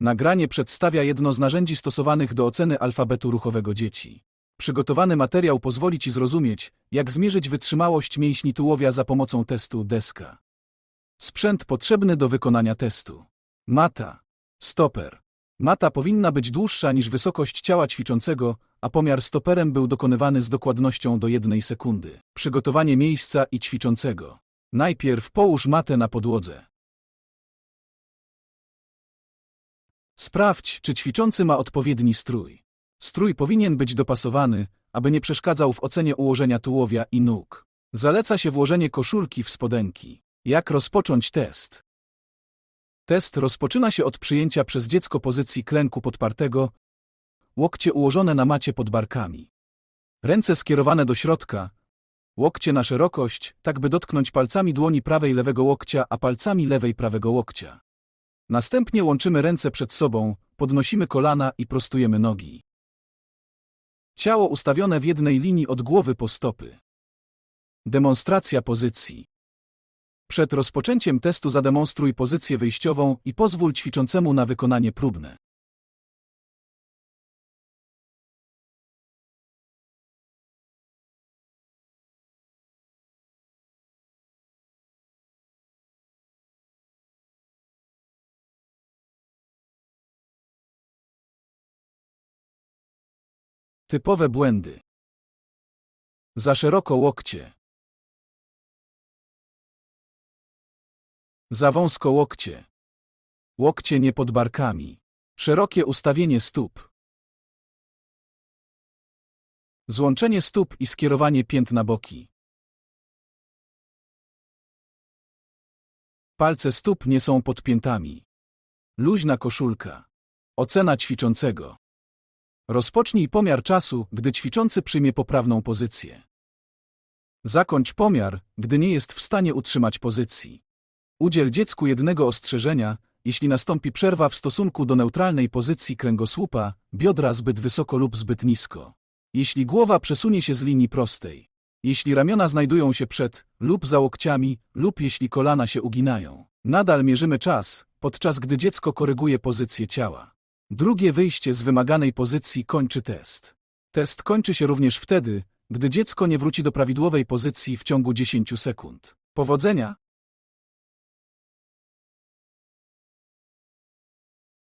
Nagranie przedstawia jedno z narzędzi stosowanych do oceny alfabetu ruchowego dzieci. Przygotowany materiał pozwoli Ci zrozumieć, jak zmierzyć wytrzymałość mięśni tułowia za pomocą testu deska. Sprzęt potrzebny do wykonania testu. Mata. Stoper. Mata powinna być dłuższa niż wysokość ciała ćwiczącego, a pomiar stoperem był dokonywany z dokładnością do jednej sekundy. Przygotowanie miejsca i ćwiczącego. Najpierw połóż matę na podłodze. Sprawdź, czy ćwiczący ma odpowiedni strój. Strój powinien być dopasowany, aby nie przeszkadzał w ocenie ułożenia tułowia i nóg. Zaleca się włożenie koszulki w spodenki. Jak rozpocząć test? Test rozpoczyna się od przyjęcia przez dziecko pozycji klęku podpartego, łokcie ułożone na macie pod barkami. Ręce skierowane do środka, łokcie na szerokość, tak by dotknąć palcami dłoni prawej lewego łokcia, a palcami lewej prawego łokcia. Następnie łączymy ręce przed sobą, podnosimy kolana i prostujemy nogi. Ciało ustawione w jednej linii od głowy po stopy. Demonstracja pozycji. Przed rozpoczęciem testu zademonstruj pozycję wyjściową i pozwól ćwiczącemu na wykonanie próbne. Typowe błędy. Za szeroko łokcie. Za wąsko łokcie. Łokcie nie pod barkami. Szerokie ustawienie stóp. Złączenie stóp i skierowanie pięt na boki. Palce stóp nie są pod piętami. Luźna koszulka. Ocena ćwiczącego. Rozpocznij pomiar czasu, gdy ćwiczący przyjmie poprawną pozycję. Zakończ pomiar, gdy nie jest w stanie utrzymać pozycji. Udziel dziecku jednego ostrzeżenia, jeśli nastąpi przerwa w stosunku do neutralnej pozycji kręgosłupa, biodra zbyt wysoko lub zbyt nisko. Jeśli głowa przesunie się z linii prostej. Jeśli ramiona znajdują się przed lub za łokciami, lub jeśli kolana się uginają. Nadal mierzymy czas, podczas gdy dziecko koryguje pozycję ciała. Drugie wyjście z wymaganej pozycji kończy test. Test kończy się również wtedy, gdy dziecko nie wróci do prawidłowej pozycji w ciągu 10 sekund. Powodzenia!